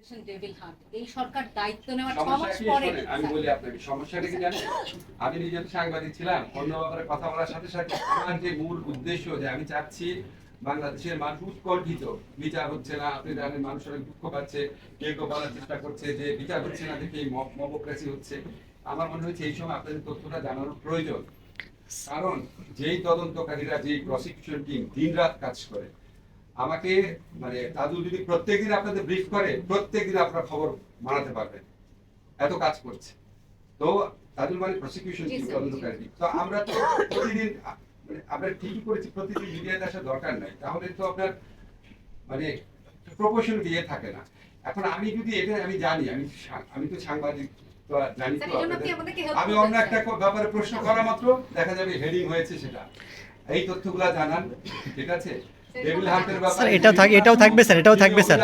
Operation devil hunt এই সরকার দায়িত্ব নেওয়ার ছ মাস পরে আমি বলি আপনাকে সমস্যাটা কি জানেন? আমি নিজে তো সাংবাদিক ছিলাম অন্য ব্যাপারে কথা বলার সাথে সাথে আমার যে মূল উদ্দেশ্য যে আমি চাচ্ছি বাংলাদেশের মানুষ উৎকণ্ঠিত বিচার হচ্ছে না আপনি জানেন মানুষ অনেক দুঃখ পাচ্ছে কেউ কেউ বলার চেষ্টা করছে যে বিচার হচ্ছে না দেখে মমোক্রেসি হচ্ছে। আমার মনে হচ্ছে এই সময় আপনাদের তথ্যটা জানানোর প্রয়োজন। কারণ যেই তদন্তকারীরা যেই প্রসিকিউশন টিম দিন রাত কাজ করে আমাকে মানে তাজুল যদি প্রত্যেকদিন আপনাদের ব্রিফ করে প্রত্যেকদিন আপনার খবর বানাতে পারবেন এত কাজ করছে। তো তাজুল মানে প্রসিকিউশন তদন্তকারী তো আমরা তো প্রতিদিন মানে আমরা ঠিকই করেছি প্রতিদিন মিডিয়াতে আসার দরকার নাই। তাহলে তো আপনার মানে প্রপোর্শন দিয়ে থাকে না। এখন আমি যদি এটা আমি জানি আমি আমি তো সাংবাদিক তো জানি তো আমি অন্য একটা ব্যাপারে প্রশ্ন করা মাত্র দেখা যাবে হেডিং হয়েছে সেটা। এই তথ্যগুলা জানান ঠিক আছে? স্যার, এটাও থাক- এটাও থাকবে স্যার, এটাও থাকবে স্যার।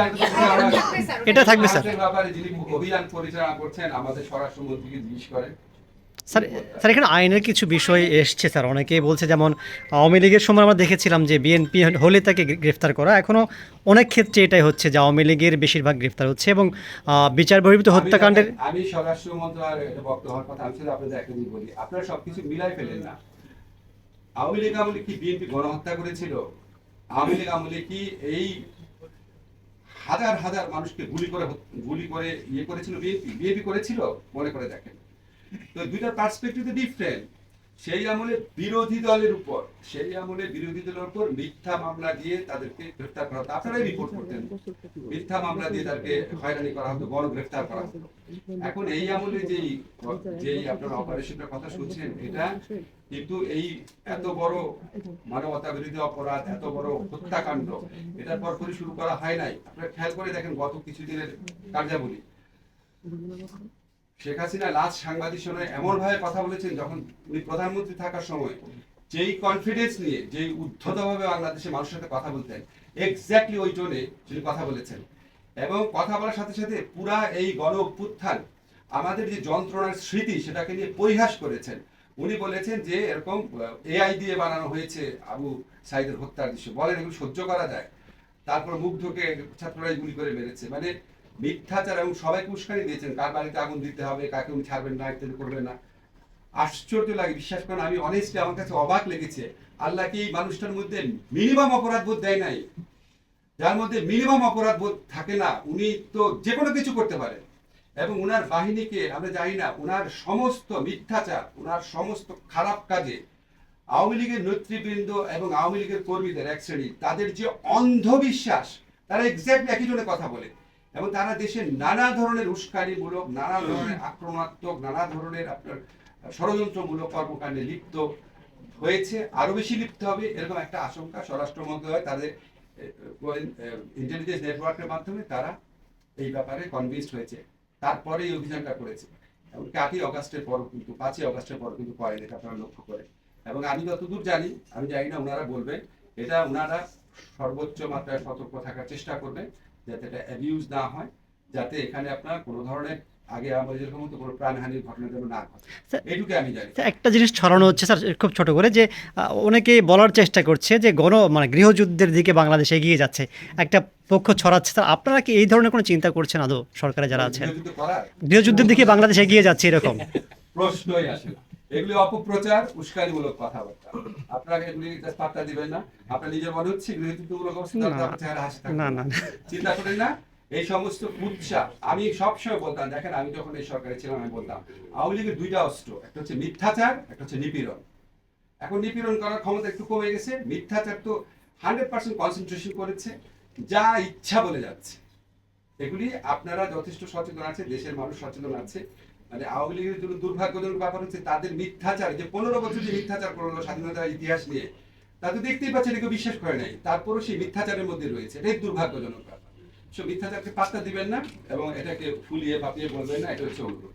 এটা থাকবে স্যার। ব্যাপারে যিনি অভিযান পরিচালনা করছেন আমাদের স্বরাষ্ট্রমন্ত্রীকে জিজ্ঞেস করেন স্যার স্যার এখানে আইনের কিছু বিষয় এসছে স্যার। অনেকেই বলছে যেমন আওয়ামী লীগের সময় আমরা দেখেছিলাম যে বিএনপি হলে তাকে গ্রেফতার করা। এখনও অনেক ক্ষেত্রে এটাই হচ্ছে যে আওয়ামী লীগের বেশিরভাগ গ্রেফতার হচ্ছে এবং বিচার বহির্ভূত হত্যাকাণ্ডের আমি স্বরাষ্ট্র মন্ত্রণালয়ের বক্তব্য হওয়ার কথা আমি শুধু আপনাদের একটা বলি। আপনারা সবকিছু মিলাই ফেলেন না। আওয়ামী লীগ আমলে কি বিএনপি গণহত্যা করেছিল? আওয়ামী লীগ আমলে কি এই হাজার হাজার মানুষকে গুলি করে গুলি করে ইয়ে করেছিল, বিএপি বিএপি করেছিল? মনে করে দেখেন। তো দুইটা পার্সপেক্টিভ ডিফারেন্ট সেই আমলে বিরোধী দলের উপর, সেই আমলে বিরোধী দলের উপর মিথ্যা মামলা দিয়ে তাদেরকে গ্রেফতার করা হতো। আপনারাই রিপোর্ট করতেন। মিথ্যা মামলা দিয়ে তাদেরকে হয়রানি করা হতো, বড় গ্রেফতার করা হতো। এখন এই আমলে যেই যেই আপনারা অপারেশনের কথা শুনছেন, এটা কিন্তু এই এত বড় মানবতা বিরোধী অপরাধ, এত বড় হত্যাকাণ্ড, এটার পরপরই শুরু করা হয় নাই। আপনারা খেয়াল করে দেখেন গত কিছুদিনের কার্যাবলী। শেখ হাসিনা লাস্ট সাংবাদিক সময় এমন ভাবে কথা বলেছেন যখন উনি প্রধানমন্ত্রী থাকার সময়, যেই কনফিডেন্স নিয়ে, যেই উদ্ধতভাবে বাংলাদেশের মানুষের সাথে কথা বলতেন এক্স্যাক্টলি ওই টোনে তিনি কথা বলেছেন। এবং কথা বলার সাথে সাথে পুরা এই গণ অভ্যুত্থান, আমাদের যে যন্ত্রণার স্মৃতি, সেটাকে নিয়ে পরিহাস করেছেন। উনি বলেছেন যে, এরকম এআই দিয়ে বানানো হয়েছে আবু সাইদের হত্যার দৃশ্য। বলেন এগুলো সহ্য করা যায়। তারপর মুখ ঢুকে ছাত্ররাই গুলি করে মেরেছে। মানে মিথ্যাচার এবং সবাইকে উস্কানি দিয়েছেন। কার বাড়িতে আগুন দিতে হবে, কাকে উনি ছাড়বেন, না ইত্যাদি করবেন না। আশ্চর্য লাগে, বিশ্বাস করেন, আমি অনেস্টলি আমার কাছে অবাক লেগেছে। আল্লাহ কি এই মানুষটার মধ্যে মিনিমাম অপরাধ বোধ দেয় নাই? যার মধ্যে মিনিমাম অপরাধ বোধ থাকে না, উনি তো যে কোনো কিছু করতে পারেন। এবং উনার বাহিনীকে, আমরা জানি না, উনার সমস্ত মিথ্যাচার, উনার সমস্ত খারাপ কাজে আওয়ামী লীগের নেতৃবৃন্দ এবং আওয়ামী লীগের কর্মীদের এক শ্রেণি, তাদের যে অন্ধবিশ্বাস, তারা এক্স্যাক্টলি একই জন্য কথা বলে। এবং তারা দেশের নানা ধরনের উস্কানিমূলক, নানা ধরনের আক্রমণাত্মক, নানা ধরনের আপনার ষড়যন্ত্রমূলক কর্মকাণ্ডে লিপ্ত হয়েছে। আরও বেশি লিপ্ত হবে এরকম একটা আশঙ্কা স্বরাষ্ট্র মন্ত্রণালয়, তাদের ইন্টেলিজেন্স নেটওয়ার্কের মাধ্যমে তারা এই ব্যাপারে কনভিন্সড হয়েছে। তারপরে এই অভিযানটা করেছে। এবং আটই অগাস্টের পর কিন্তু, পাঁচই অগাস্টের পর কিন্তু করেন, এটা আপনারা লক্ষ্য করে এবং আমি যতদূর জানি, আমি জানি না, ওনারা বলবেন, এটা ওনারা সর্বোচ্চ মাত্রায় সতর্ক থাকার চেষ্টা করবেন যাতে এটা অ্যাবিউজ না হয় যাতে এখানে আপনার কোনো ধরনের আগে আমাদের যেরকম হতো কোনো প্রাণহানির ঘটনা যেন না ঘটে। এইটুকু আমি জানি। একটা জিনিস ছড়ানো হচ্ছে স্যার খুব ছোট করে যে অনেকে বলার চেষ্টা করছে যে গণ মানে গৃহযুদ্ধের দিকে বাংলাদেশ এগিয়ে যাচ্ছে একটা পক্ষ ছড়াচ্ছে। স্যার আপনারা কি এই ধরনের কোনো চিন্তা করছেন আদৌ সরকারে যারা আছেন? গৃহযুদ্ধের দিকে বাংলাদেশ এগিয়ে যাচ্ছে এরকম। প্রশ্নই আসে না। এগুলি অপপ্রচার উস্কানিমূলক কথাবার্তা। আপনারা এগুলি পাত্তা দিবেন না। আপনার নিজের মনে হচ্ছে গৃহযুদ্ধমূলক অবস্থা চেহারা হাসি না না চিন্তা করেন না এই সমস্ত কুৎসা আমি সবসময় বলতাম দেখেন আমি যখন এই সরকারে ছিলাম আমি বলতাম আওয়ামী লীগের দুইটা অস্ত্র একটা হচ্ছে মিথ্যাচার একটা হচ্ছে নিপীড়ন। এখন নিপীড়ন করার ক্ষমতা একটু কমে গেছে মিথ্যাচার তো হান্ড্রেড পার্সেন্ট কনসেন্ট্রেশন করেছে যা ইচ্ছা বলে যাচ্ছে। এগুলি আপনারা যথেষ্ট সচেতন আছে দেশের মানুষ সচেতন আছে। মানে আওয়ামী লীগের জন্য দুর্ভাগ্যজনক ব্যাপার হচ্ছে তাদের মিথ্যাচার যে পনেরো বছর যে মিথ্যাচার করল স্বাধীনতার ইতিহাস নিয়ে, তা তো দেখতেই পাচ্ছে কেউ বিশ্বাস করে নাই। তারপরও সেই মিথ্যাচারের মধ্যে রয়েছে। এটাই দুর্ভাগ্যজনক ব্যাপার। সো মিথ্যাচারকে পাত্তা দিবেন না এবং এটাকে ফুলিয়ে পাপিয়ে বলবেন না, এটা হচ্ছে অনুরোধ।